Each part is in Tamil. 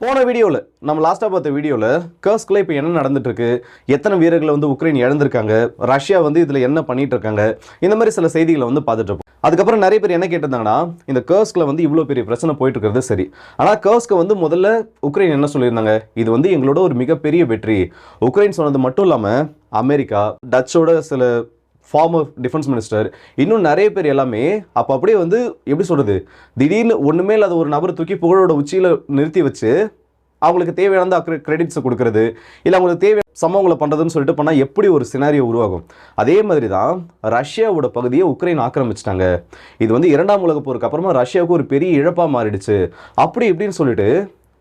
போன வீடியோவில் நம்ம லாஸ்ட்டாக பார்த்த வீடியோவில் கர்ஸ்கில் இப்போ என்ன நடந்துட்டுருக்கு? எத்தனை வீரர்களை வந்து உக்ரைன் இழந்திருக்காங்க? ரஷ்யா வந்து இதில் என்ன பண்ணிகிட்டு இருக்காங்க இந்த மாதிரி சில செய்திகளை வந்து பார்த்துட்ருப்போம் அதுக்கப்புறம் நிறைய பேர் என்ன கேட்டிருந்தாங்கன்னா இந்த கர்ஸ்கில் வந்து இவ்வளோ பெரிய பிரச்சனை போயிட்டு இருக்கிறது சரி. ஆனால் கர்ஸ்க்கு வந்து முதல்ல உக்ரைன் என்ன சொல்லியிருந்தாங்க? இது வந்து எங்களோட ஒரு மிகப்பெரிய வெற்றி. உக்ரைன் சொன்னது மட்டும் இல்லாமல் அமெரிக்கா டச்சோட சில ஃபார்மர் டிஃபென்ஸ் மினிஸ்டர் இன்னும் நிறைய பேர் எல்லாமே அப்போ அப்படியே வந்து எப்படி சொல்கிறது திடீர்னு ஒன்றுமே இல்லாத ஒரு நபர் தூக்கி புகழோட உச்சியில் நிறுத்தி வச்சு அவங்களுக்கு தேவையான கிரெடிட்ஸை கொடுக்கறது இல்லை அவங்களுக்கு தேவை சம்பவங்களை பண்ணுறதுன்னு சொல்லிட்டு பண்ணால் எப்படி ஒரு சினாரியோ உருவாகும்? அதே மாதிரி தான் ரஷ்யாவோட பகுதியை உக்ரைன் ஆக்கிரமிச்சிட்டாங்க. இது வந்து இரண்டாம் உலக போருக்கு அப்புறமா ரஷ்யாவுக்கு ஒரு பெரிய இழப்பாக மாறிடுச்சு. அப்படி இப்படின்னு சொல்லிட்டு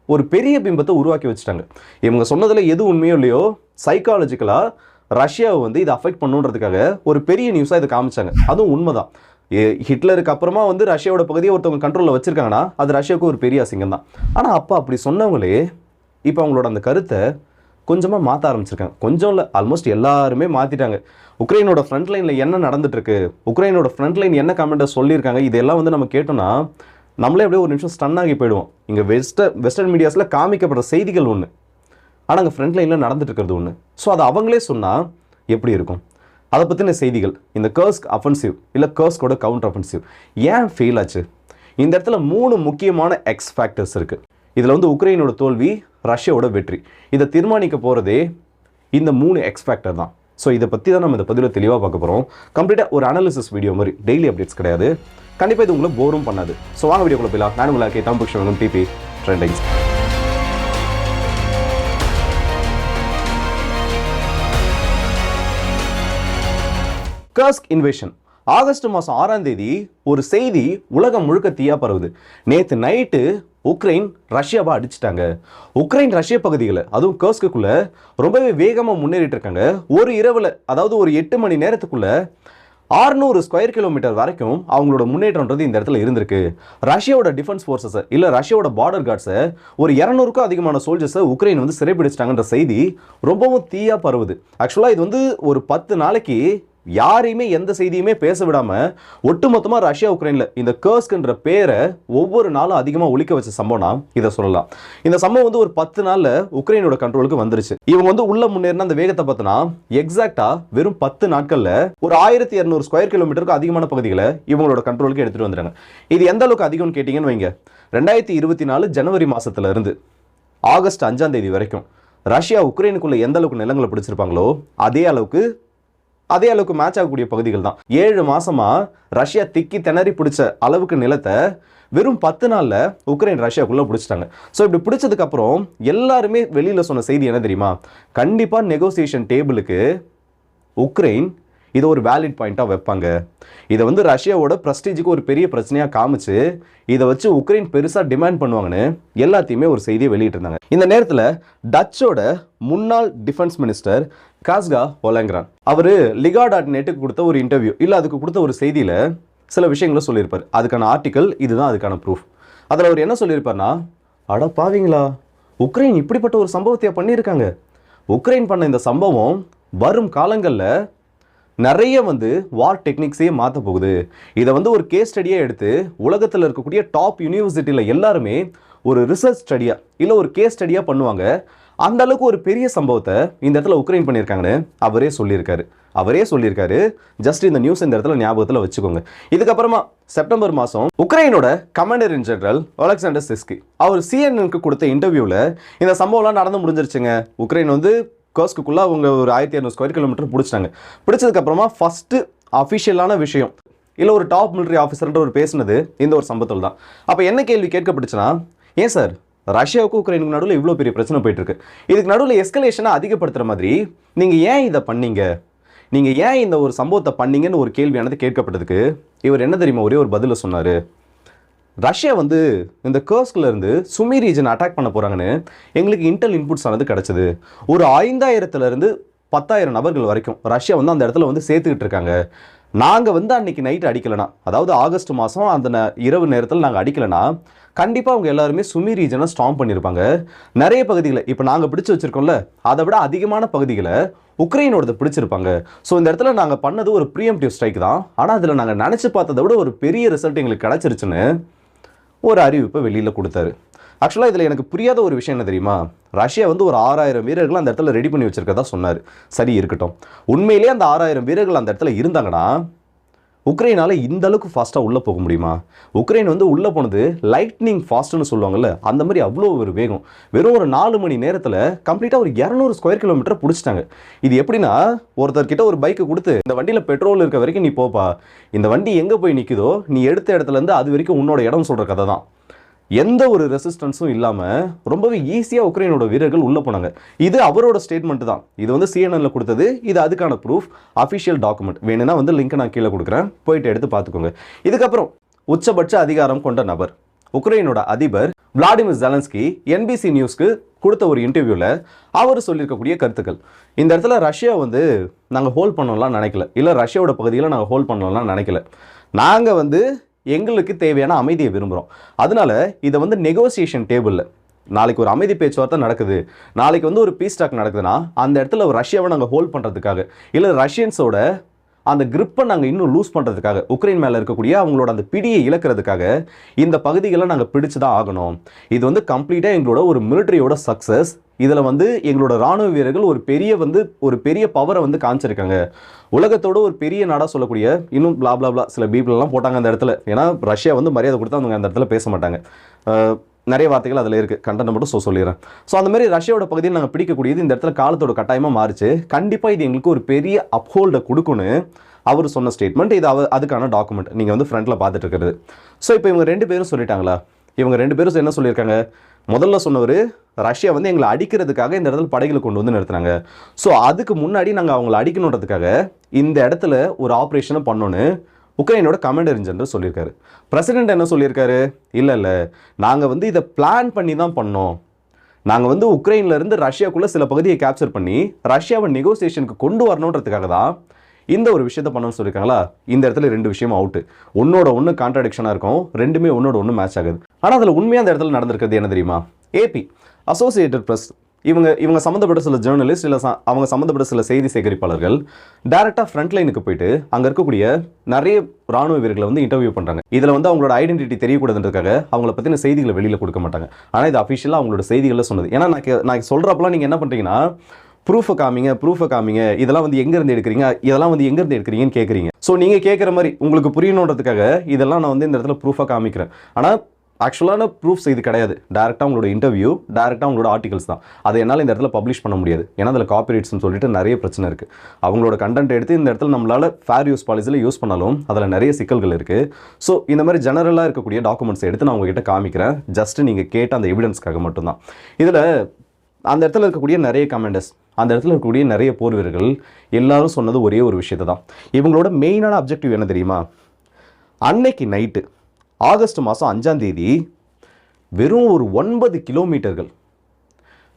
ஒரு பெரிய பிம்பத்தை உருவாக்கி வச்சுட்டாங்க. இவங்க சொன்னதில் எது உண்மையோ இல்லையோ சைக்காலஜிக்கலாக ரஷ்யாவை வந்து இதை அஃபெக்ட் பண்ணுன்றதுக்காக ஒரு பெரிய நியூஸாக இதை காமிச்சாங்க. அதுவும் உண்மைதான். ஏ- ஹிட்லருக்கு அப்புறமா வந்து ரஷ்யாவோட பகுதியை ஒருத்தவங்க கண்ட்ரோலில் வச்சுருக்காங்கன்னா அது ரஷ்யாவுக்கு ஒரு பெரிய அசிங்கம் தான் ஆனால் அப்போ அப்படி சொன்னவங்களே இப்போ அவங்களோட அந்த கருத்தை கொஞ்சமாக மாற்ற ஆரம்பிச்சிருக்காங்க. கொஞ்சம் இல்லை ஆல்மோஸ்ட் எல்லாருமே மாற்றிட்டாங்க உக்ரைனோட ஃப்ரண்ட் லைனில் என்ன நடந்துட்டுருக்கு? உக்ரைனோட ஃப்ரண்ட் லைன் என்ன கமெண்ட்டை சொல்லியிருக்காங்க? இதெல்லாம் வந்து நம்ம கேட்டோம்னா நம்மளே அப்படியே ஒரு நிமிஷம் ஸ்டன் ஆகி போயிடுவோம். இங்கே வெஸ்டர் வெஸ்டர்ன் மீடியாஸில் காமிக்கப்படுற செய்திகள் ஒன்று ஆனால் அங்கே ஃப்ரண்ட் லைனில் நடந்துட்டு இருக்கிறது ஒன்று ஸோ அதை அவங்களே சொன்னால் எப்படி இருக்கும்? அதை பற்றின செய்திகள் இந்த கர்ஸ்க் அஃபென்சிவ் இல்லை கர்ஸ்கோட கவுண்டர் அஃபென்சிவ் ஏன் ஃபெயில் ஆச்சு? இந்த இடத்துல மூணு முக்கியமான எக்ஸ் ஃபேக்டர்ஸ் இருக்குது இதில் வந்து உக்ரைனோட தோல்வி ரஷ்யாவோட வெற்றி. இதை தீர்மானிக்க போகிறதே இந்த மூணு எக்ஸ் ஃபேக்டர் தான். ஸோ இதை பற்றி தான் நம்ம இந்த பதிவில் தெளிவாக பார்க்க போகிறோம் கம்ப்ளீட்டாக ஒரு அனாலிசிஸ் வீடியோ மாதிரி டெய்லி அப்டேட்ஸ் கிடையாது. கண்டிப்பாக இது உங்களை போரும் பண்ணாது. ஸோ வாங்க வீடியோக்குள்ள போயிடலாம். நான் உங்களுக்கு K Tamil DP trendings Kursk invasion August மாதம் ஆறாம் தேதி ஒரு செய்தி உலகம் முழுக்க தீயா பரவுது. நேற்று நைட்டு உக்ரைன் ரஷ்யாவை அடிச்சிட்டாங்க. உக்ரைன் ரஷ்ய பகுதிகளை அதுவும் கர்ஸ்க்குள்ள ரொம்பவே வேகமாக முன்னேறிட்டு இருக்காங்க ஒரு இரவில் அதாவது ஒரு எட்டு மணி நேரத்துக்குள்ள 600 ஸ்கொயர் கிலோமீட்டர் வரைக்கும் அவங்களோட முன்னேற்றம்ன்றது இந்த இடத்துல இருந்திருக்கு. ரஷ்யாவோட டிஃபென்ஸ் ஃபோர்ஸஸை இல்லை ரஷ்யாவோட பார்டர் கார்ட்ஸை ஒரு இரநூறுக்கும் அதிகமான சோல்ஜர்ஸை உக்ரைன் வந்து சிறைப்பிடிச்சிட்டாங்கன்ற செய்தி ரொம்பவும் தீயாக பரவுது. ஆக்சுவலாக இது வந்து ஒரு பத்து நாளைக்கு யாரையுமே எந்த செய்தியுமே பேச விடாம ஒட்டுமொத்தமா ரஷ்யா உக்ரைன்ல இந்த கர்ஸ்க்ன்ற பேரை ஒவ்வொரு நாளும் அதிகமா ஒழிக்க வச்ச சம்பவம்னா இதை சொல்லலாம். இந்த சம்பவம் வந்து ஒரு பத்து நாள்ல உக்ரைனோட கண்ட்ரோலுக்கு வந்துருச்சு. இவங்க வந்து உள்ள முன்னேறின அந்த வேகத்தை பார்த்தனா எக்ஸாக்டா வெறும் பத்து நாட்கள்ல ஒரு ஆயிரத்தி இரநூறு ஸ்கொயர் கிலோமீட்டருக்கு அதிகமான பகுதிகளை இவங்களோட கண்ட்ரோலுக்கு எடுத்துட்டு வந்துடுறாங்க இது எந்த அளவுக்கு அதிகம்னு கேட்டீங்கன்னு வைங்க. ரெண்டாயிரத்தி இருபத்தி நாலு ஜனவரி மாசத்துல இருந்து ஆகஸ்ட் அஞ்சாம் தேதி வரைக்கும் ரஷ்யா உக்ரைனுக்குள்ள எந்த அளவுக்கு நிலங்களை பிடிச்சிருப்பாங்களோ அதே அளவுக்கு அதே அளவுக்கு மேட்ச் ஆகக்கூடிய பகுதிகள் தான். ஏழு மாசமா ரஷ்யா திக்கி திணறி பிடிச்ச அளவுக்கு நிலத்தை வெறும் பத்து நாள்ல உக்ரைன் ரஷ்யாக்குள்ள பிடிச்சிட்டாங்க. ஸோ இப்படி பிடிச்சதுக்கு அப்புறம் எல்லாருமே வெளியில சொன்ன செய்தி என்ன தெரியுமா? கண்டிப்பா நெகோசியேஷன் டேபிளுக்கு உக்ரைன் இதை ஒரு வேலிட் பாயிண்ட்டாக வைப்பாங்க. இதை வந்து ரஷ்யாவோட ப்ரஸ்டீஜுக்கு ஒரு பெரிய பிரச்சனையாக காமிச்சு இதை வச்சு உக்ரைன் பெருசாக டிமாண்ட் பண்ணுவாங்கன்னு எல்லாத்தையுமே ஒரு செய்தியை வெளியிட்டிருந்தாங்க. இந்த நேரத்தில் டச்சோட முன்னாள் டிஃபென்ஸ் மினிஸ்டர் காஸ்கா ஒலங்கிறான் அவர் லிகா டாட் நெட்டுக்கு கொடுத்த ஒரு இன்டர்வியூ இல்லை அதுக்கு கொடுத்த ஒரு செய்தியில் சில விஷயங்களை சொல்லியிருப்பார். அதுக்கான ஆர்டிக்கல் இதுதான் அதுக்கான ப்ரூஃப் அதில் அவர் என்ன சொல்லியிருப்பார்னா அட பாவீங்களா? உக்ரைன் இப்படிப்பட்ட ஒரு சம்பவத்தை பண்ணியிருக்காங்க? உக்ரைன் பண்ண இந்த சம்பவம் வரும் காலங்களில் நிறைய வந்து வார் டெக்னிக்ஸையே மாற்ற போகுது. இதை வந்து ஒரு கேஸ் ஸ்டடியாக எடுத்து உலகத்தில் இருக்கக்கூடிய டாப் யூனிவர்சிட்டியில் எல்லாருமே ஒரு ரிசர்ச் ஸ்டடியாக இல்லை ஒரு கேஸ் ஸ்டடியாக பண்ணுவாங்க. அந்த அளவுக்கு ஒரு பெரிய சம்பவத்தை இந்த இடத்துல உக்ரைன் பண்ணியிருக்காங்கன்னு அவரே சொல்லியிருக்காரு. அவரே சொல்லியிருக்காரு. ஜஸ்ட் இந்த நியூஸ் இந்த இடத்துல ஞாபகத்தில் வச்சுக்கோங்க. இதுக்கப்புறமா செப்டம்பர் மாதம் உக்ரைனோட commander in general Alexander Syrskyi அவர் சிஎன்எனுக்கு கொடுத்த இன்டர்வியூவில் இந்த சம்பவம்லாம் நடந்து முடிஞ்சிருச்சுங்க. உக்ரைன் வந்து கர்ஸ்க்குள்ளே அவங்க ஒரு ஆயிரத்தி இரநூறு ஸ்கொயர் கிலோமீட்டர் பிடிச்சிட்டாங்க. பிடிச்சதுக்கப்புறமா ஃபஸ்ட்டு அஃபிஷியலான விஷயம் இல்லை ஒரு டாப் மிலிட்டரி ஆஃபீஸர்ன்ற ஒரு பேசுனது இந்த ஒரு சம்பவத்தில் தான் அப்போ என்ன கேள்வி கேட்கப்பட்டுச்சுன்னா ஏன் சார் ரஷ்யாவுக்கும் உக்ரைனுக்கு நடுவில் இவ்வளோ பெரிய பிரச்சனை போயிட்டு இருக்கு இதுக்கு நடுவில் எஸ்கலேஷனை அதிகப்படுத்துகிற மாதிரி நீங்கள் ஏன் இதை பண்ணீங்க? நீங்கள் ஏன் இந்த ஒரு சம்பவத்தை பண்ணீங்கன்னு ஒரு கேள்வியானது கேட்கப்பட்டதுக்கு. இவர் என்ன தெரியுமா? ஒரே ஒரு பதிலை சொன்னார். ரஷ்யா வந்து இந்த கர்ஸ்க்ல இருந்து சுமி ரீஜன் அட்டாக் பண்ண போகிறாங்கன்னு எங்களுக்கு இன்டெல் இன்புட்ஸ் ஆனது கிடச்சிது. ஒரு ஐந்தாயிரத்துலேருந்து பத்தாயிரம் நபர்கள் வரைக்கும் ரஷ்யா வந்து அந்த இடத்துல வந்து சேர்த்துக்கிட்டு இருக்காங்க. நாங்கள் வந்து அன்றைக்கி நைட்டு அடிக்கலைனா அதாவது ஆகஸ்ட் மாதம் அந்த ந- இரவு நேரத்தில் நாங்கள் அடிக்கலைனா கண்டிப்பாக அவங்க எல்லாருமே சுமி ரீஜனை ஸ்டாம் பண்ணியிருப்பாங்க நிறைய பகுதிகளை இப்போ நாங்கள் பிடிச்சி வச்சுருக்கோம்ல அதை விட அதிகமான பகுதிகளை உக்ரைனோடது பிடிச்சிருப்பாங்க. ஸோ இந்த இடத்துல நாங்கள் பண்ணது ஒரு ப்ரீஎம்டிவ் ஸ்ட்ரைக் தான். ஆனால் அதில் நாங்கள் நினச்சி பார்த்ததை விட ஒரு பெரிய ரிசல்ட் எங்களுக்கு கிடச்சிருச்சுன்னு ஒரு அறிவிப்பை வெளியில் கொடுத்தாரு. ஆக்சுவலாக இதில் எனக்கு புரியாத ஒரு விஷயம் என்ன தெரியுமா? ரஷ்யா வந்து ஒரு ஆறாயிரம் வீரர்கள் அந்த இடத்துல ரெடி பண்ணி வச்சுருக்கதா சொன்னார். சரி இருக்கட்டும். உண்மையிலேயே அந்த ஆறாயிரம் வீரர்கள் அந்த இடத்துல இருந்தாங்கன்னா உக்ரைனால் இந்த அளவுக்கு ஃபாஸ்ட்டாக உள்ளே போக முடியுமா? உக்ரைன் வந்து உள்ளே போனது லைட்னிங் ஃபாஸ்ட்னு சொல்லுவாங்கல்ல அந்த மாதிரி அவ்வளோ ஒரு வேகம். வெறும் ஒரு நாலு மணி நேரத்தில் கம்ப்ளீட்டாக ஒரு இரநூறு ஸ்கொயர் கிலோமீட்டர் பிடிச்சிட்டாங்க. இது எப்படின்னா ஒருத்தர்கிட்ட ஒரு பைக்கை கொடுத்து இந்த வண்டியில் பெட்ரோல் இருக்க வரைக்கும் நீ போப்பா. இந்த வண்டி எங்கே போய் நிற்குதோ நீ எடுத்த இடத்துலேருந்து அது வரைக்கும் உன்னோட இடம் சொல்கிற கதை தான் எந்த ஒரு ரெசிஸ்டன்ஸும் இல்லாமல் ரொம்பவே ஈஸியாக உக்ரைனோட வீரர்கள் உள்ளே போனாங்க. இது அவரோட ஸ்டேட்மெண்ட் தான். இது வந்து சிஎன்என்ல கொடுத்தது. இது அதுக்கான ப்ரூஃப் அஃபிஷியல் டாக்குமெண்ட் வேணும்னா வந்து லிங்க் நான் கீழே கொடுக்குறேன். போயிட்டு எடுத்து பார்த்துக்கோங்க. இதுக்கப்புறம் உச்சபட்ச அதிகாரம் கொண்ட நபர். உக்ரைனோட அதிபர் விளாடிமிர் ஜெலன்ஸ்கி என்பிசி நியூஸ்க்கு கொடுத்த ஒரு இன்டர்வியூவில் அவர் சொல்லியிருக்கக்கூடிய கருத்துக்கள். இந்த இடத்துல ரஷ்யா வந்து நாங்கள் ஹோல்ட் பண்ணலாம் நினைக்கல. இல்லை ரஷ்யாவோட பகுதியில் நாங்கள் ஹோல்ட் பண்ணலாம் நினைக்கல. நாங்கள் வந்து எங்களுக்கு தேவையான அமைதியை விரும்புகிறோம் அதனால இதை வந்து நெகோசியேஷன் டேபிளில் நாளைக்கு ஒரு அமைதி பேச்சுவார்த்தை நடக்குது. நாளைக்கு வந்து ஒரு பீஸ் டாக் நடக்குதுன்னா அந்த இடத்துல ஒரு ரஷ்யாவை நாங்கள் ஹோல்ட் பண்ணுறதுக்காக இல்லை ரஷ்யன்ஸோட அந்த கிரிப்பை நாங்கள் இன்னும் லூஸ் பண்ணுறதுக்காக உக்ரைன் மேலே இருக்கக்கூடிய அவங்களோட அந்த பிடியை இழக்கிறதுக்காக இந்த பகுதிகளை நாங்கள் பிடிச்சு தான் ஆகணும். இது வந்து கம்ப்ளீட்டாக எங்களோட ஒரு மிலிட்டரியோட சக்ஸஸ் இதில் வந்து எங்களோட ராணுவ வீரர்கள் ஒரு பெரிய வந்து ஒரு பெரிய பவரை வந்து காமிச்சிருக்காங்க. உலகத்தோட ஒரு பெரிய நாடாக சொல்லக்கூடிய இன்னும் blah blah சில பீப்புளெல்லாம் போட்டாங்க அந்த இடத்துல. ஏன்னா ரஷ்யா வந்து மரியாதை கொடுத்தா அவங்க அந்த இடத்துல பேச மாட்டாங்க. நிறைய வார்த்தைகள் அதில் இருக்குது கண்டனம் மட்டும் ஸோ சொல்லிடுறேன். ஸோ அந்த மாதிரி ரஷ்யாவோட பகுதியில் நாங்கள் பிடிக்கக்கூடியது இந்த இடத்துல காலத்தோட கட்டாயமாக மாறிச்சு. கண்டிப்பாக இது எங்களுக்கு ஒரு பெரிய அப்ஹோல்டை கொடுக்குன்னு அவர் சொன்ன ஸ்டேட்மெண்ட் இது அவ அதுக்கான டாக்குமெண்ட் நீங்கள் வந்து ஃப்ரண்ட்டில் பார்த்துட்டு இருக்கிறது. ஸோ இப்போ இவங்க ரெண்டு பேரும் சொல்லிட்டாங்களா? இவங்க ரெண்டு பேரும் என்ன சொல்லியிருக்காங்க? முதல்ல சொன்னவர் ரஷ்யா வந்து எங்களை அடிக்கிறதுக்காக இந்த இடத்துல படைகளை கொண்டு வந்து நிறுத்துனாங்க. ஸோ அதுக்கு முன்னாடி நாங்கள் அவங்கள அடிக்கணுன்றதுக்காக இந்த இடத்துல ஒரு ஆப்ரேஷனை பண்ணோன்னு உக்ரைனோட கமாண்டர் இன் ஜெனரல் சொல்லியிருக்காரு. பிரசிடென்ட் என்ன சொல்லியிருக்காரு? இல்லை இல்லை. நாங்கள் வந்து இதை பிளான் பண்ணி தான் பண்ணோம். நாங்கள் வந்து உக்ரைன்லேருந்து இருந்து சில பகுதியை கேப்சர் பண்ணி ரஷ்யாவை நெகோசியேஷனுக்கு கொண்டு வரணுன்றதுக்காக தான் இந்த ஒரு விஷயத்த பண்ணணும்னு சொல்லியிருக்காங்களா? இந்த இடத்துல ரெண்டு விஷயம் அவுட்டு ஒன்னோட ஒன்று கான்ட்ராடிக்ஷனாக இருக்கும். ரெண்டுமே ஒன்னோட ஒன்று மேட்ச் ஆகுது. ஆனால் அதில் உண்மையாக அந்த இடத்துல நடந்திருக்கிறது என்ன தெரியுமா? ஏபி அசோசியேட்டட் ப்ரெஸ் இவங்க இவங்க சம்மந்தப்பட்ட சில ஜேர்னலிஸ்ட் இல்லை அவங்க சம்மந்தப்பட்ட சில செய்தி சேகரிப்பாளர்கள் டேரெக்டாக ஃப்ரண்ட் லைனுக்கு போயிட்டு அங்கே இருக்கக்கூடிய நிறைய ராணுவ வீரர்களை வந்து இன்டர்வியூ பண்ணுறாங்க இதில் வந்து அவங்களோட ஐடென்டிட்டி தெரியக்கூடாதுன்றதுக்காக அவங்கள பற்றின செய்திகளை வெளியில் கொடுக்க மாட்டாங்க. ஆனால் இது அஃபிஷியலாக அவங்களோட செய்திகளில் சொன்னது. ஏன்னா நான் கே- நான் சொல்கிறப்பெல்லாம் நீங்கள் என்ன பண்ணுறீங்கன்னா ப்ரூஃபை காமிங்க ப்ரூஃபை காமிங்க இதெல்லாம் வந்து எங்கேருந்து எடுக்கிறீங்க இதெல்லாம் வந்து எங்கேருந்து எடுக்கிறீங்கன்னு கேட்குறீங்க ஸோ நீங்கள் கேட்குற மாதிரி உங்களுக்கு புரியணுன்றதுக்காக இதெல்லாம் நான் வந்து இந்த இடத்துல ப்ரூஃபாக காமிக்கிறேன். ஆனால் ஆக்சுவலான ப்ரூஃப்ஸ் இது கிடையாது. டேரெக்டாக உங்களோட இன்டர்வியூ டேரெக்டாக உங்களோட ஆர்டிகல்ஸ் தான். அதை என்னால் இந்த இடத்துல பப்ளிஷ் பண்ண முடியாது. ஏன்னா அதில் காப்பிரைட்ஸ்னு சொல்லிட்டு நிறைய பிரச்சனை இருக்குது அவங்களோட கண்டென்ட் எடுத்து இந்த இடத்துல நம்மளால் ஃபேர் யூஸ் பாலிசியில் யூஸ் பண்ணாலும் அதில் நிறைய சிக்கல்கள் இருக்குது ஸோ இந்த மாதிரி ஜெனரலாக இருக்கக்கூடிய டாக்குமெண்ட்ஸ் எடுத்து நான் உங்ககிட்ட காமிக்கிறேன். ஜஸ்ட் நீங்கள் கேட்ட அந்த எவிடன்ஸ்க்காக மட்டும்தான். இதில் அந்த இடத்துல இருக்கக்கூடிய நிறைய கமெண்டர்ஸ் அந்த இடத்துல இருக்கக்கூடிய நிறைய போர் வீரர்கள் எல்லாரும் சொன்னது ஒரே ஒரு விஷயத்தை தான் இவங்களோட மெயினான அப்ஜெக்டிவ் என்ன தெரியுமா? அன்னைக்கு நைட்டு ஆகஸ்ட் மாதம் அஞ்சாம் தேதி வெறும் ஒரு ஒன்பது கிலோமீட்டர்கள்.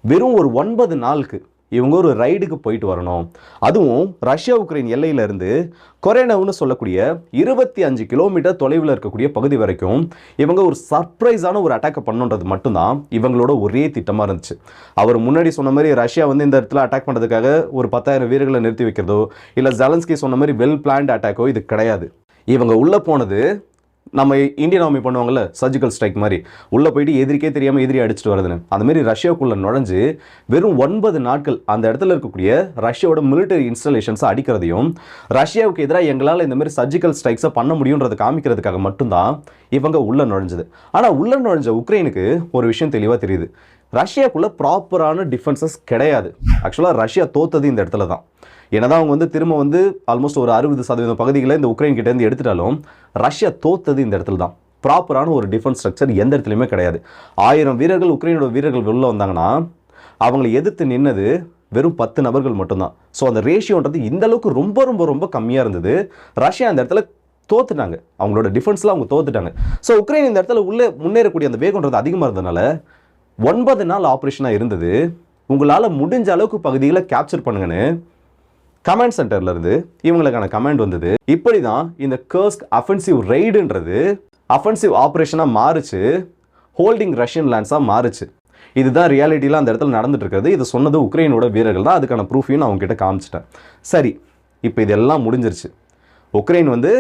வெறும் ஒரு ஒன்பது நாளுக்கு இவங்க ஒரு ரைடுக்கு போயிட்டு வரணும். அதுவும் ரஷ்யா உக்ரைன் எல்லையிலேருந்து கொரேனவ்னு சொல்லக்கூடிய இருபத்தி அஞ்சு கிலோமீட்டர் தொலைவில் இருக்கக்கூடிய பகுதி வரைக்கும் இவங்க ஒரு சர்ப்ரைஸான ஒரு அட்டாக் பண்ணுன்றது மட்டும்தான் இவங்களோட ஒரே திட்டமாக இருந்துச்சு. அவர் முன்னாடி சொன்ன மாதிரி ரஷ்யா வந்து இந்த இடத்துல அட்டாக் பண்ணுறதுக்காக ஒரு பத்தாயிரம் வீரர்களை நிறுத்தி வைக்கிறதோ இல்லை ஜலன்ஸ்கி சொன்ன மாதிரி வெல் பிளான்ட் அட்டாக்கோ இது கிடையாது. இவங்க உள்ளே போனது நம்ம இந்தியன் ஆர்மி பண்ணுவாங்கல்ல சர்ஜிக்கல் ஸ்ட்ரைக் மாதிரி. உள்ளே போயிட்டு எதிரிக்கே தெரியாமல் எதிரி அடிச்சுட்டு வருதுன்னு அந்தமாரி ரஷ்யாவுக்குள்ளே நுழைஞ்சு வெறும் ஒன்பது நாட்கள் அந்த இடத்துல இருக்கக்கூடிய ரஷ்யாவோட மிலிட்டரி இன்ஸ்டலேஷன்ஸை அடிக்கிறதையும் ரஷ்யாவுக்கு எதிராக எங்களால் இந்தமாரி சர்ஜிக்கல் ஸ்ட்ரைக்ஸை பண்ண முடியுன்றதை காமிக்கிறதுக்காக மட்டும்தான் இவங்க உள்ளே நுழைஞ்சது. ஆனால் உள்ளே நுழைஞ்ச உக்ரைனுக்கு ஒரு விஷயம் தெளிவாக தெரியுது. ரஷ்யாக்குள்ளே ப்ராப்பரான டிஃபென்சஸ் கிடையாது. ஆக்சுவலாக ரஷ்யா தோத்தது இந்த இடத்துல தான் என்னதான் அவங்க வந்து திரும்ப வந்து ஆல்மோஸ்ட் ஒரு அறுபது சதவீதம் பகுதிகளை இந்த உக்ரைன் கிட்டேருந்து எடுத்துட்டாலும் ரஷ்யா தோத்தது இந்த இடத்துல தான். ப்ராப்பரான ஒரு டிஃபென்ஸ் ஸ்ட்ரக்சர் எந்த இடத்துலையுமே கிடையாது. ஆயிரம் வீரர்கள் உக்ரைனோட வீரர்கள் உள்ளே வந்தாங்கன்னா அவங்களை எதிர்த்து நின்னது வெறும் பத்து நபர்கள் மட்டும்தான். ஸோ அந்த ரேஷியோன்றது இந்த அளவுக்கு ரொம்ப ரொம்ப ரொம்ப கம்மியாக இருந்தது. ரஷ்யா அந்த இடத்துல தோத்துட்டாங்க. அவங்களோட டிஃபென்ஸில் அவங்க தோத்துட்டாங்க. ஸோ உக்ரைன் இந்த இடத்துல உள்ளே முன்னேறக்கூடிய அந்த வேகம்ன்றது அதிகமாக இருந்ததுனால ஒன்பது நாள் ஆப்ரேஷனாக இருந்தது. உங்களால் முடிஞ்ச அளவுக்கு பகுதிகளை கேப்சர் பண்ணுங்கன்னு கமெண்ட் சென்டர்ல இருந்து இவங்களுக்கான கமெண்ட் வந்தது. இப்படி தான் இந்த கர்ஸ்க் அஃபென்சிவ் ரைடுன்றது அஃபென்சிவ் ஆப்ரேஷனாக மாறுச்சு. ஹோல்டிங் ரஷ்யன் லேண்ட்ஸாக மாறுச்சு. இதுதான் ரியாலிட்டியில் அந்த இடத்துல நடந்துட்டு இருக்கிறது இது சொன்னது உக்ரைனோட வீரர்கள் தான். அதுக்கான ப்ரூஃபையும் நான் உங்ககிட்ட காமிச்சிட்டேன். சரி இப்போ இதெல்லாம் முடிஞ்சிருச்சு. உக்ரைன் வந்து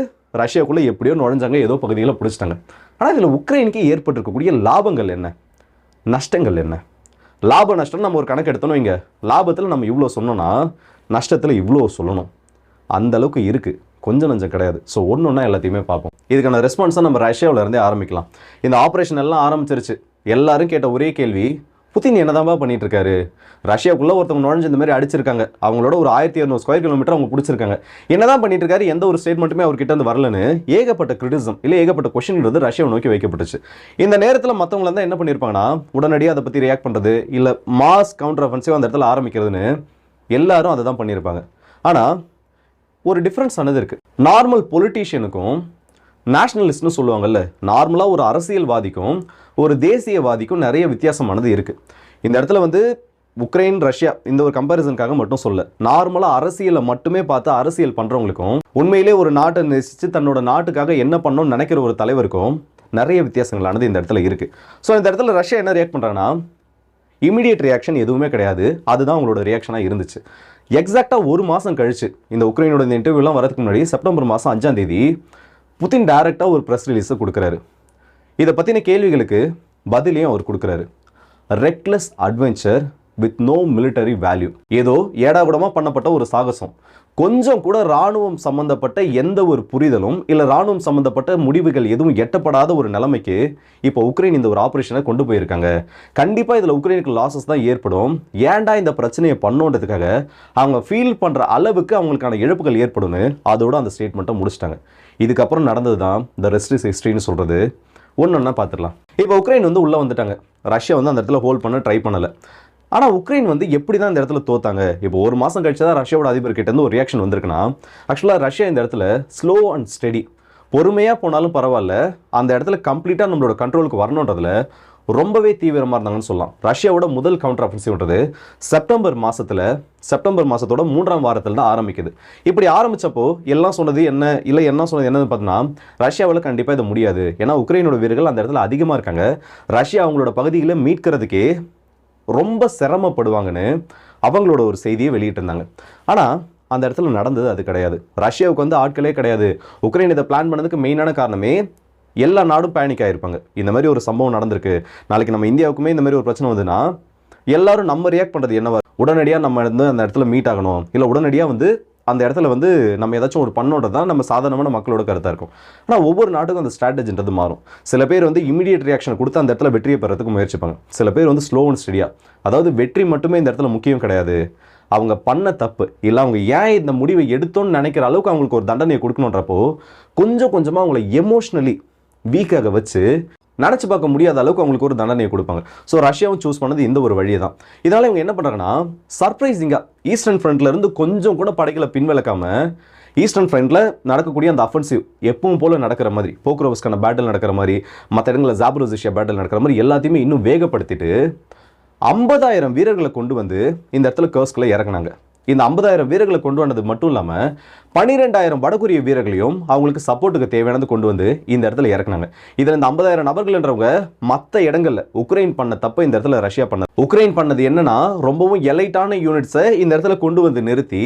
ரஷ்யாக்குள்ளே எப்படியோ நுழைஞ்சாங்க. ஏதோ பகுதியில் பிடிச்சிட்டாங்க. ஆனால் இதில் உக்ரைனுக்கு ஏற்பட்டிருக்கக்கூடிய லாபங்கள் என்ன? நஷ்டங்கள் என்ன? லாப நஷ்டம் நம்ம ஒரு கணக்கு எடுத்தோம் இங்கே லாபத்தில் நம்ம இவ்வளோ சொன்னோன்னா நஷ்டத்தில் இவ்வளோ சொல்லணும். அந்த அளவுக்கு இருக்குது கொஞ்சம் நஞ்சம் கிடையாது. ஸோ ஒன்று ஒன்றா எல்லாத்தையுமே பார்ப்போம். இதுக்கான ரெஸ்பான்ஸாக நம்ம ரஷ்யாவிலேருந்தே ஆரம்பிக்கலாம். இந்த ஆப்ரேஷன் எல்லாம் ஆரம்பிச்சிருச்சு. எல்லாரும் கேட்ட ஒரே கேள்வி புத்தின் என்னதான்பா பண்ணிட்டு இருக்காரு ரஷ்யாவுக்குள்ள ஒருத்தவங்க நுழைஞ்சு இந்த மாதிரி அடிச்சிருக்காங்க. அவங்களோட ஒரு ஆயிரத்தி இரநூறு ஸ்கொயர் கிலோமீட்டர் அவங்க பிடிச்சிருக்காங்க. என்னதான் பண்ணிட்டு இருக்காரு எந்த ஒரு ஸ்டேட்மெண்ட்டுமே அவர்கிட்ட இருந்து வரலன்னு ஏகப்பட்ட கிரிட்டிசம் இல்லை ஏகப்பட்ட கொஷின்றது ரஷ்யாவை நோக்கி வைக்கப்பட்டுச்சு. இந்த நேரத்தில் மற்றவங்க தான் என்ன பண்ணியிருப்பாங்கன்னா உடனடியாக அதை பற்றி ரியாக்ட் பண்ணுறது இல்லை மாஸ் கவுண்டர் அஃபென்சிவ் அந்த இடத்துல ஆரம்பிக்கிறதுன்னு எல்லாரும் அதை தான் பண்ணியிருப்பாங்க. ஆனால் ஒரு டிஃப்ரென்ஸ் ஆனது இருக்குது நார்மல் பொலிட்டீஷியனுக்கும் நேஷ்னலிஸ்ட்னு சொல்லுவாங்கல்ல நார்மலாக ஒரு அரசியல்வாதிக்கும் ஒரு தேசியவாதிக்கும் நிறைய வித்தியாசமானது இருக்குது இந்த இடத்துல வந்து உக்ரைன் ரஷ்யா இந்த ஒரு கம்பேரிசனுக்காக மட்டும் சொல்ல. நார்மலாக அரசியலை மட்டுமே பார்த்து அரசியல் பண்ணுறவங்களுக்கும் உண்மையிலே ஒரு நாட்டை நேசித்து தன்னோட நாட்டுக்காக என்ன பண்ணணும்னு நினைக்கிற ஒரு தலைவருக்கும் நிறைய வித்தியாசங்களானது இந்த இடத்துல இருக்குது ஸோ இந்த இடத்துல ரஷ்யா என்ன ரியாக்ட் பண்ணுறாங்கன்னா இமீடியட் ரியாக்ஷன் எதுவுமே கிடையாது. அதுதான் அவங்களோட ரியாக்ஷனாக இருந்துச்சு. எக்ஸாக்டாக ஒரு மாதம் கழிச்சு இந்த உக்ரைனோட இந்த இன்டர்வியூலாம் வரதுக்கு முன்னாடி செப்டம்பர் மாதம் அஞ்சாம் தேதி புதின் டைரெக்டாக ஒரு ப்ரெஸ் ரிலீஸை கொடுக்குறாரு. இதை பற்றின கேள்விகளுக்கு பதிலையும் அவர் கொடுக்குறாரு. Reckless adventure with no military value ஏதோ ஏடாகுடமாக பண்ணப்பட்ட ஒரு சாகசம். கொஞ்சம் கூட ராணுவம் சம்பந்தப்பட்ட எந்த ஒரு புரிதலும் இல்லை ராணுவம் சம்பந்தப்பட்ட முடிவுகள் எதுவும் எட்டப்படாத ஒரு நிலைமைக்கு இப்போ உக்ரைன் இந்த ஒரு ஆப்ரேஷனை கொண்டு போயிருக்காங்க. கண்டிப்பாக இதில் உக்ரைனுக்கு லாசஸ் தான் ஏற்படும். ஏன்டா இந்த பிரச்சனையை பண்ணோன்றதுக்காக அவங்க ஃபீல் பண்ணுற அளவுக்கு அவங்களுக்கான இழப்புகள் ஏற்படும்னு அதோட அந்த ஸ்டேட்மெண்ட்டை முடிச்சிட்டாங்க. இதுக்கப்புறம் நடந்தது தான் த ரெஸ்ட் இஸ் ஹிஸ்ட்ரின்னு சொல்கிறது ஒன்று ஒன்றா பார்த்துடலாம் இப்போ உக்ரைன் வந்து உள்ளே வந்துட்டாங்க. ரஷ்யா வந்து அந்த இடத்துல ஹோல்ட் பண்ண ட்ரை பண்ணலை. ஆனால் உக்ரைன் வந்து எப்படி தான் இந்த இடத்துல தோத்தாங்க? இப்போ ஒரு மாதம் கழிச்சு தான் ரஷ்யாவோட அதிபர் கிட்ட இருந்து ஒரு ரியாக்ஷன் வந்திருக்குன்னா ஆக்சுவலாக ரஷ்யா இந்த இடத்துல ஸ்லோ அண்ட் ஸ்டெடி பொறுமையாக போனாலும் பரவாயில்ல. அந்த இடத்துல கம்ப்ளீட்டாக நம்மளோட கண்ட்ரோலுக்கு வரணுன்றதுல ரொம்பவே தீவிரமாக இருந்தாங்கன்னு சொல்லலாம். ரஷ்யாவோட முதல் கவுண்டர் அஃபென்சிவ்ன்றது செப்டம்பர் மாதத்தில் செப்டம்பர் மாதத்தோட மூன்றாம் வாரத்தில் தான் ஆரம்பிக்குது. இப்படி ஆரம்பித்தப்போ எல்லாம் சொன்னது என்ன இல்லை என்ன சொன்னது என்னன்னு பார்த்தீங்கன்னா ரஷ்யாவில் கண்டிப்பாக இது முடியாது. ஏன்னா உக்ரைனோட வீரர்கள் அந்த இடத்துல அதிகமாக இருக்காங்க. ரஷ்யா அவங்களோட பகுதிகளை மீட்கிறதுக்கே ரொம்ப சிரமப்படுவாங்கன்னு அவங்களோட ஒரு செய்தியை வெளியிட்டிருந்தாங்க. ஆனால் அந்த இடத்துல நடந்தது அது கிடையாது. ரஷ்யாவுக்கு வந்து ஆட்களே கிடையாது. உக்ரைன் இதை பிளான் பண்ணதுக்கு மெயினான காரணமே எல்லா நாடும் பேனிக் ஆகிருப்பாங்க இந்த மாதிரி ஒரு சம்பவம் நடந்திருக்கு. நாளைக்கு நம்ம இந்தியாவுக்குமே இந்த மாதிரி ஒரு பிரச்சனை வந்துன்னா எல்லாரும் நம்ம ரியாக்ட் பண்ணுறது என்னவா? உடனடியாக நம்ம வந்து அந்த இடத்துல மீட் ஆகணும். இல்லை உடனடியாக வந்து அந்த இடத்துல வந்து நம்ம ஏதாச்சும் ஒரு பண்ணோன்றது தான் நம்ம சாதாரணமான மக்களோட கருத்தாக இருக்கும். ஆனால் ஒவ்வொரு நாட்டுக்கும் அந்த ஸ்ட்ராட்டஜின்றது மாறும். சில பேர் வந்து இமீடியட் ரியாக்ஷன் கொடுத்து அந்த இடத்துல வெற்றியை பெறதுக்கு முயற்சிப்பாங்க. சில பேர் வந்து ஸ்லோ அண்ட் ஸ்டடியாக அதாவது வெற்றி மட்டுமே இந்த இடத்துல முக்கியம் கிடையாது. அவங்க பண்ண தப்பு இல்லை அவங்க ஏன் இந்த முடிவை எடுத்தோன்னு நினைக்கிற அளவுக்கு அவங்களுக்கு ஒரு தண்டனையை கொடுக்கணுன்றப்போ கொஞ்சம் கொஞ்சமாக அவங்கள எமோஷ்னலி வீக்காக வச்சு நினச்சி பார்க்க முடியாத அளவுக்கு அவங்களுக்கு ஒரு தண்டனையை கொடுப்பாங்க. ஸோ ரஷ்யாவும் சூஸ் பண்ணது இந்த ஒரு வழியை தான் இதனால் இவங்க என்ன பண்ணுறாங்கன்னா சர்ப்ரைசிங்காக ஈஸ்டர்ன் ஃப்ரண்ட்ல இருந்து கொஞ்சம் கூட படைகளை பின்விளக்காமல் ஈஸ்டர்ன் ஃப்ரண்ட்ல நடக்கக்கூடிய அந்த அஃபென்சிவ் எப்பவும் போல நடக்கிற மாதிரி போக்ரோவஸ்க்கான பேட்டில் நடக்கிற மாதிரி மற்ற இடங்களில் ஜாப்ரோசிஷியா பேட்டில் நடக்கிற மாதிரி எல்லாத்தையுமே இன்னும் வேகப்படுத்திட்டு ஐம்பதாயிரம் வீரர்களை கொண்டு வந்து இந்த இடத்துல கர்ஸ்கில் இறங்கினாங்க இந்த ஐம்பதாயிரம் வீரர்களை கொண்டு வந்தது மட்டும் இல்லாமல் பனிரெண்டாயிரம் வடகொரிய வீரர்களையும் அவங்களுக்கு சப்போர்ட்டுக்கு தேவையானது கொண்டு வந்து இந்த இடத்துல இறக்குனாங்க. இதில் இந்த ஐம்பதாயிரம் நபர்கள்ன்றவங்க மற்ற இடங்களில் உக்ரைன் பண்ண தப்ப இந்த இடத்துல ரஷ்யா பண்ணது. உக்ரைன் பண்ணது என்னன்னா ரொம்பவும் எலைட்டான யூனிட்ஸை இந்த இடத்துல கொண்டு வந்து நிறுத்தி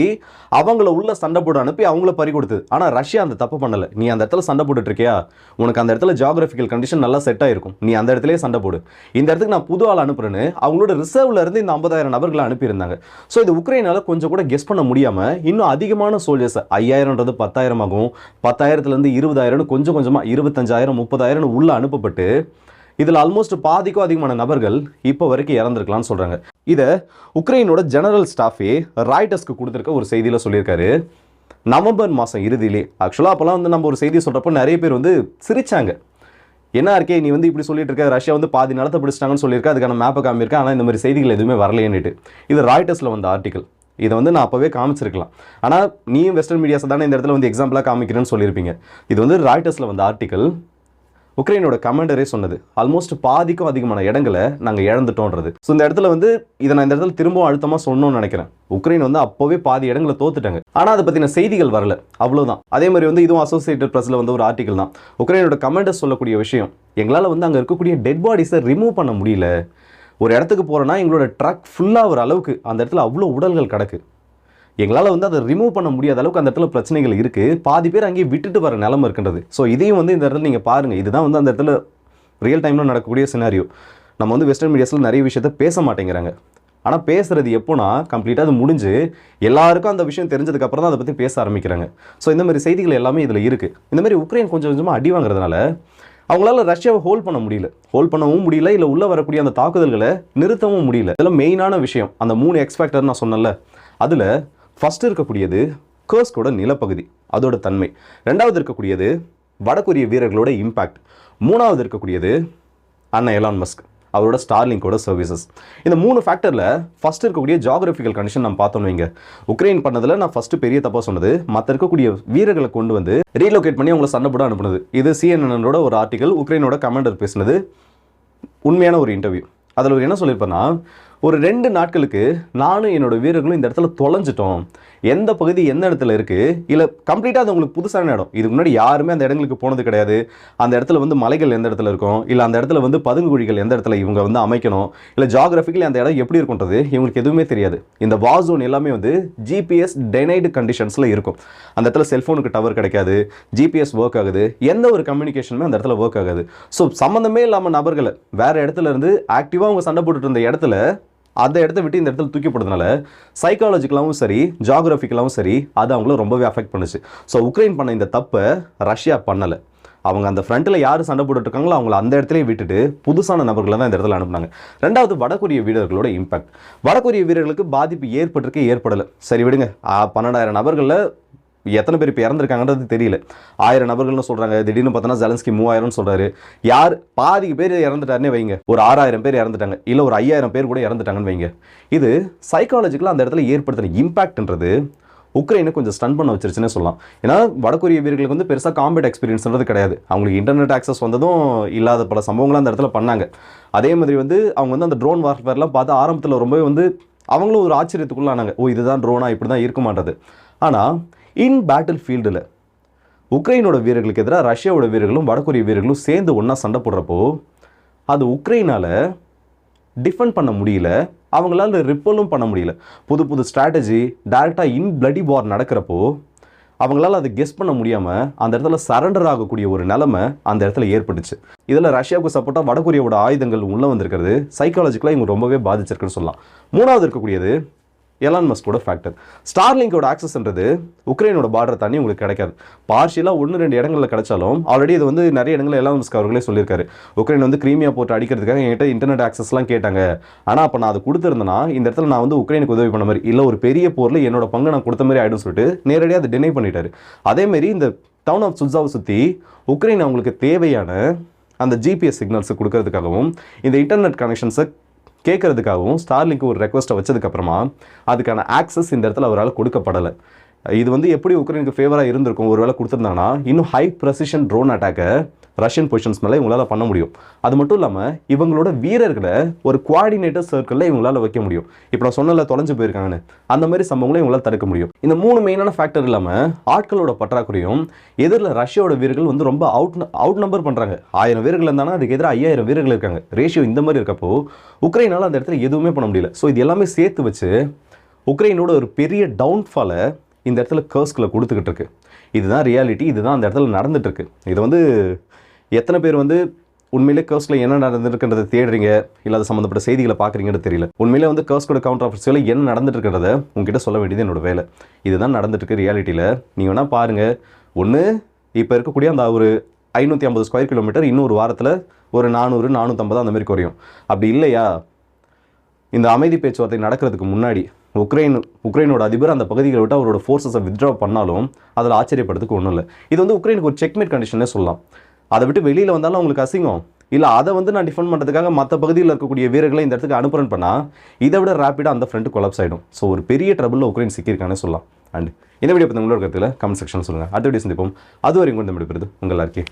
அவங்கள உள்ள சண்டை போட அனுப்பி அவங்கள பறி கொடுத்தது. ஆனால் ரஷ்யா அந்த தப்பு பண்ணல. நீ அந்த இடத்துல சண்டை போட்டுட்டு இருக்கியா உனக்கு அந்த இடத்துல ஜியாகிரபிக்கல் கண்டிஷன் நல்லா செட் ஆயிருக்கும். நீ அந்த இடத்துலயே சண்டை போடு. இந்த இடத்துக்கு நான் புது ஆள் அனுப்புறேன்னு அவங்களோட ரிசர்வ்ல இருந்து இந்த ஐம்பதாயிரம் நபர்களை அனுப்பியிருந்தாங்க. ஸோ இது உக்ரைனால கொஞ்சம் கூட கெஸ் பண்ண முடியாம இன்னும் அதிகமான சோல்ஜர்ஸ் ஐயாயிரம்ன்றது பத்தாயிரம் ஆகும். பத்தாயிரத்துலேருந்து இருபதாயிரம்னு கொஞ்சம் கொஞ்சமாக இருபத்தஞ்சாயிரம் முப்பதாயிரம்னு உள்ளே அனுப்பப்பட்டு இதில் ஆல்மோஸ்ட் பாதிக்கும் அதிகமான நபர்கள் இப்போ வரைக்கும் இறந்துருக்கலாம்னு சொல்கிறாங்க இதை உக்ரைனோட ஜெனரல் ஸ்டாஃபே ராய்டர்ஸ்க்கு கொடுத்துருக்க ஒரு செய்தியில் சொல்லியிருக்காரு. நவம்பர் மாதம் இறுதியிலே ஆக்சுவலாக அப்போல்லாம் வந்து நம்ம ஒரு செய்தி சொல்கிறப்போ நிறைய பேர் வந்து சிரிச்சாங்க. என்ன இருக்கே நீ வந்து இப்படி சொல்லிட்டு இருக்க ரஷ்யா வந்து பாதி நிலத்தை பிடிச்சிட்டாங்கன்னு சொல்லியிருக்கா அதுக்கான மேப்பை காமியிருக்கேன் ஆனால் இந்த மாதிரி செய்திகள் எதுவுமே வரலையேன்னுட்டு. இது ராய்டர்ஸில் வந்த ஆர்டிக்கல் இதை வந்து நான் அப்போவே காமிச்சிருக்கலாம். ஆனால் நீயும் வெஸ்டர்ன் மீடியாஸை தானே இந்த இடத்துல வந்து எக்ஸாம்பிளாக காமிக்கிறேன்னு சொல்லியிருப்பீங்க. இது வந்து ராய்டர்ஸில் வந்த ஆர்டிக்கல் உக்ரைனோட கமாண்டரே சொன்னது. ஆல்மோஸ்ட் பாதிக்கும் அதிகமான இடங்களை நாங்கள் இழந்துட்டோன்றது. ஸோ இந்த இடத்துல வந்து இதை நான் இந்த இடத்துல திரும்பவும் அழுத்தமாக சொன்னோம்னு நினைக்கிறேன். உக்ரைன் வந்து அப்போவே பாதி இடங்களை தோத்துட்டாங்க. ஆனால் அதை பற்றின செய்திகள் வரல. அவ்வளோதான் அதே மாதிரி வந்து இதுவும் அசோசியேட்டட் ப்ரெஸில் வந்து ஒரு ஆர்டிக்கல் தான். உக்ரைனோட கமாண்டர் சொல்லக்கூடிய விஷயம் எங்களால் வந்து அங்கே இருக்கக்கூடிய டெட் பாடிஸை ரிமூவ் பண்ண முடியல. ஒரு இடத்துக்கு போகிறோன்னா எங்களோட ட்ரக் ஃபுல்லாக ஒரு அளவுக்கு அந்த இடத்துல அவ்வளோ உடல்கள் கிடக்கு. எங்களால் வந்து அதை ரிமூவ் பண்ண முடியாத அளவுக்கு அந்த இடத்துல பிரச்சனைகள் இருக்குது பாதி பேர் அங்கேயே விட்டுட்டு வர நிலம இருக்கின்றது. ஸோ இதையும் வந்து இந்த இடத்துல நீங்கள் பாருங்கள் இதுதான் வந்து அந்த இடத்துல ரியல் டைமில் நடக்கக்கூடிய சினாரியோ நம்ம வந்து வெஸ்டர்ன் மீடியாஸில் நிறைய விஷயத்த பேச மாட்டேங்கிறாங்க. ஆனால் பேசுகிறது எப்போனா கம்ப்ளீட்டாக அது முடிஞ்சு எல்லாருக்கும் அந்த விஷயம் தெரிஞ்சதுக்கப்புறம் தான் அதை பற்றி பேச ஆரம்பிக்கிறாங்க. ஸோ இந்த மாதிரி செய்திகள் எல்லாமே இதில் இருக்குது இந்த மாதிரி உக்ரைன் கொஞ்சம் கொஞ்சமாக அடி வாங்குறதுனால அவங்களால ரஷ்யாவை ஹோல்ட் பண்ண முடியல. ஹோல்ட் பண்ணவும் முடியல இல்லை உள்ளே வரக்கூடிய அந்த தாக்குதல்களை நிறுத்தவும் முடியல. இதெல்லாம் மெயினான விஷயம். அந்த மூணு எக்ஸ்பேக்டர் நான் சொன்னேன்ல. அதில் ஃபஸ்ட்டு இருக்கக்கூடியது கர்ஸ்கோட நிலப்பகுதி அதோட தன்மை. ரெண்டாவது இருக்கக்கூடியது வடகொரிய வீரர்களோட இம்பாக்ட் மூணாவது இருக்கக்கூடியது அண்ணன் எலான் மஸ்க் அவரோட ஸ்டார்லிங்கோட சர்வீசஸ் இந்த மூணு ஃபேக்டரில் ஃபஸ்ட் இருக்கக்கூடிய ஜாகிரபிக்கல் கண்டிஷன் நம்ம பார்த்தோம் வைங்க. உக்ரைன் பண்ணதில் நான் ஃபர்ஸ்ட் பெரிய தப்பாக சொன்னது. மற்ற இருக்கக்கூடிய வீரர்களை கொண்டு வந்து ரீலோகேட் பண்ணி அவங்கள சண்டை போட அனுப்புனது. இது சிஎன்என்னோட ஒரு ஆர்டிகல் உக்ரைனோட கமாண்டர் பேசினது. உண்மையான ஒரு இன்டர்வியூ அதில் ஒரு என்ன சொல்லியிருப்பேன்னா ஒரு ரெண்டு நாட்களுக்கு நானும் என்னோட வீரர்களும் இந்த இடத்துல தொலைஞ்சிட்டோம். எந்த பகுதி எந்த இடத்துல இருக்குது இல்லை கம்ப்ளீட்டாக அது உங்களுக்கு புதுசான இடம். இதுக்கு முன்னாடி யாருமே அந்த இடங்களுக்கு போனது கிடையாது. அந்த இடத்துல வந்து மலைகள் எந்த இடத்துல இருக்கும்? இல்லை அந்த இடத்துல வந்து பதுங்குழிகள் எந்த இடத்துல இவங்க வந்து அமைக்கணும்? இல்லை ஜாகிரபிக்கலி அந்த இடம் எப்படி இருக்கும்ன்றது இவங்களுக்கு எதுவுமே தெரியாது. இந்த வாசோன் எல்லாமே வந்து ஜிபிஎஸ் டெனைடு கண்டிஷன்ஸில் இருக்கும். அந்த இடத்துல செல்ஃபோனுக்கு டவர் கிடைக்காது. ஜிபிஎஸ் ஒர்க் ஆகுது. எந்த ஒரு கம்யூனிகேஷனுமே அந்த இடத்துல ஒர்க் ஆகாது. ஸோ சம்மந்தமே இல்லாமல் நபர்களை வேறு இடத்துல இருந்து ஆக்டிவாக அவங்க சண்டை போட்டுட்டு இருந்த இடத்துல அந்த இடத்த விட்டு இந்த இடத்துல தூக்கிப்படுறதுனால சைக்காலஜிக்கலாகவும் சரி ஜாகிரபிக்கலாகவும் சரி அது அவங்கள ரொம்பவே அஃபெக்ட் பண்ணுச்சு. ஸோ உக்ரைன் பண்ண இந்த தப்பை ரஷ்யா பண்ணலை. அவங்க அந்த ஃப்ரண்ட்டில் யார் சண்டை போட்டுட்ருக்காங்களோ அவங்கள அந்த இடத்துலேயே விட்டுட்டு புதுசான நபர்களை தான் இந்த இடத்துல அனுப்புனாங்க. ரெண்டாவது வடகொரிய வீரர்களோட இம்பாக்ட் வடகொரிய வீரர்களுக்கு பாதிப்பு ஏற்பட்டிருக்கு ஏற்படலை. சரி விடுங்க. பன்னெண்டாயிரம் நபர்களில் எத்தனை பேர் இப்போ இறந்துருக்காங்கன்றது தெரியல. ஆயிரம் நபர்கள்னு சொல்கிறாங்க திடீர்னு பார்த்தோன்னா ஜெலன்ஸ்கி மூவாயிரம்னு சொல்கிறாரு யார்? பாதி பேர் இறந்துட்டாருன்னே வைங்க. ஒரு ஆறாயிரம் பேர் இறந்துட்டாங்க. இல்லை ஒரு ஐயாயிரம் பேர் கூட இறந்துட்டாங்கன்னு வைங்க. இது சைக்காலஜிக்கலாக அந்த இடத்துல ஏற்படுத்தின இம்பாக்ட்ன்றது உக்ரைனை கொஞ்சம் ஸ்டன் பண்ண வச்சிருச்சுன்னே சொல்லலாம். ஏன்னா வடகொரிய வீரர்களுக்கு வந்து பெருசாக காம்பேட் எக்ஸ்பீரியன்ஸ்ன்றது கிடையாது. அவங்களுக்கு இன்டர்நெட் ஆக்சஸ் வந்ததும் இல்லாத பல சம்பவங்களும் அந்த இடத்துல பண்ணாங்க. அதே மாதிரி வந்து அவங்க வந்து அந்த ட்ரோன் வார்ஃபேர்லாம் பார்த்து ஆரம்பத்தில் ரொம்பவே வந்து அவங்களும் ஒரு ஆச்சரியத்துக்குள்ளானாங்க. ஓ இதுதான் ட்ரோனா இப்படி தான் இருக்க மாட்டது. ஆனால் இன் பேட்டில் ஃபீல்டில் உக்ரைனோட வீரர்களுக்கு எதிராக ரஷ்யாவோட வீரர்களும் வடகொரிய வீரர்களும் சேர்ந்து ஒன்றா சண்டை போடுறப்போ அது உக்ரைனால் டிஃபெண்ட் பண்ண முடியல. அவங்களால ரிப்பலும் பண்ண முடியல. புது புது ஸ்ட்ராட்டஜி டேரெக்டாக இன் பிளடி வார் நடக்கிறப்போ அவங்களால அதை கெஸ் பண்ண முடியாமல் அந்த இடத்துல சரண்டர் ஆகக்கூடிய ஒரு நிலைமை அந்த இடத்துல ஏற்பட்டுச்சு. இதில் ரஷ்யாவுக்கு சப்போர்ட்டாக வடகொரியாவோட ஆயுதங்கள் உள்ளே வந்திருக்கிறது சைக்காலஜிக்கலாக இவங்க ரொம்பவே பாதிச்சிருக்குன்னு சொல்லலாம். மூணாவது இருக்கக்கூடியது எலான் மஸ்கோட ஃபேக்டர் ஸ்டார்லிங்கோட ஆக்சஸ்ன்றது உக்ரைனோட பார்டர் தாண்டி உங்களுக்கு கிடைக்காது. பார்ஷியலாக ஒன்று ரெண்டு இடங்களில் கிடைச்சாலும் ஆல்ரெடி இது வந்து நிறைய இடங்களில் எலான் மஸ்க் அவர்களே சொல்லியிருக்காரு. உக்ரைன் வந்து கிரீமியா போட்டு அடிக்கிறதுக்காக என்கிட்ட இன்டர்நெட் ஆக்சஸ்லாம் கேட்டாங்க. ஆனால் அப்போ நான் அதை கொடுத்துருந்தேன்னா இந்த இடத்துல நான் வந்து உக்ரைனுக்கு உதவி பண்ண மாதிரி இல்லை ஒரு பெரிய போரில் என்னோட பங்கு நான் கொடுத்த மாதிரி ஆகிடும் சொல்லிட்டு நேரடியாக அதை டினை பண்ணிட்டாரு. அதேமாரி இந்த டவுன் ஆஃப் சுட்ஸாவை சுற்றி உக்ரைன் அவங்களுக்கு தேவையான அந்த ஜிபிஎஸ் சிக்னல்ஸை கொடுக்கறதுக்காகவும் இந்த இன்டர்நெட் கனெக்ஷன்ஸை கேட்குறதுக்காகவும் ஸ்டார்லிங்க்கு ஒரு ரெக்வஸ்ட்டை வச்சதுக்கப்புறமா அதுக்கான ஆக்சஸ் இந்த இடத்துல அவரால் கொடுக்கப்படலை. இது வந்து எப்படி உக்ரைனுக்கு ஃபேவராக இருந்திருக்கும்? ஒருவேளை கொடுத்துருந்தாங்கன்னா இன்னும் ஹை ப்ரெசிஷன் ட்ரோன் அட்டாக்கை ரஷ்யன் பொசிஷன்ஸ் மேலே இவங்களால் பண்ண முடியும். அது மட்டும் இல்லாமல் இவங்களோட வீரர்களை ஒரு குவாடினேட்டர் சர்க்கிளில் இவங்களால் வைக்க முடியும். இப்போ நான் சொன்னல தொலைஞ்சு போயிருக்காங்கன்னு. அந்த மாதிரி சம்பவங்களை இவங்களால் தடுக்க முடியும். இந்த மூணு மெயினான ஃபேக்டர் இல்லாமல் ஆட்களோட பற்றாக்குறையும் எதிரில் ரஷ்யாவோட வீரர்கள் வந்து ரொம்ப அவுட் அவுட் நம்பர் பண்ணுறாங்க ஆயிரம் வீரர்கள் இருந்தாங்கன்னா அதுக்கு எதிராக ஐயாயிரம் வீரர்கள் இருக்காங்க. ரேஷியோ இந்த மாதிரி இருக்கப்போ உக்ரைனால் அந்த இடத்துல எதுவுமே பண்ண முடியல. ஸோ இது எல்லாமே சேர்த்து வச்சு உக்ரைனோட ஒரு பெரிய டவுன்ஃபாலை இந்த இடத்துல கர்ஸ்கில் கொடுத்துக்கிட்டு இருக்கு. இதுதான் ரியாலிட்டி இதுதான் அந்த இடத்துல நடந்துகிட்ருக்கு இது வந்து எத்தனை பேர் வந்து உண்மையிலே கர்ஸ்கில் என்ன நடந்துருக்குன்றதை தேடுறீங்க? இல்லை அது சம்மந்தப்பட்ட செய்திகளை பார்க்குறீங்கன்னு தெரியல. உண்மையிலே வந்து கர்ஸ்கோட கவுண்டர் ஆஃபீஸில் என்ன நடந்துட்டுருக்கிறத உங்ககிட்ட சொல்ல வேண்டியது என்னோடய வேலை. இதுதான் நடந்துட்டுருக்கு ரியாலிட்டியில் நீங்கள் வேணால் பாருங்கள் ஒன்று இப்போ இருக்கக்கூடிய அந்த ஒரு ஐநூற்றி ஐம்பது ஸ்கொயர் கிலோமீட்டர் இன்னொரு வாரத்தில் ஒரு நானூறு நானூற்றம்பது அந்த மாதிரி குறையும். அப்படி இல்லையா? இந்த அமைதி பேச்சுவார்த்தை நடக்கிறதுக்கு முன்னாடி உக்ரைன் உக்ரைனோட அதிபர் அந்த பகுதிகளை விட்டு அவரோட ஃபோர்ஸஸை வித்ட்ரா பண்ணாலும் அதில் ஆச்சரியப்படுறதுக்கு ஒன்றும் இல்லை. இது வந்து உக்ரைனுக்கு ஒரு செக்மேட் கண்டிஷனே சொல்லலாம். அதை விட்டு வெளியில் வந்தாலும் அவங்களுக்கு அசிங்கம். இல்லை அதை வந்து நான் டிஃபெண்ட் பண்ணுறதுக்காக மற்ற பகுதியில் இருக்கக்கூடிய வீரர்களை இந்த இடத்துக்கு அனுப்புறேன் பண்ணால் இதை விட ரேப்பிடாக அந்த ஃப்ரண்ட் கொலாப்ஸ் ஆகிடும் ஸோ ஒரு பெரிய ட்ரபிளில் உக்ரைன் சிக்கியிருக்கானே சொல்லலாம். அண்ட் இந்த வீடியோ பற்றி உங்களோட கருத்தில் கமெண்ட் செக்ஷன் சொல்லுங்கள் அடுத்த வீடியோ சந்திப்போம். அது வரைக்கும் கொண்டு முடிப்பது உங்கள் எல்லாருக்கே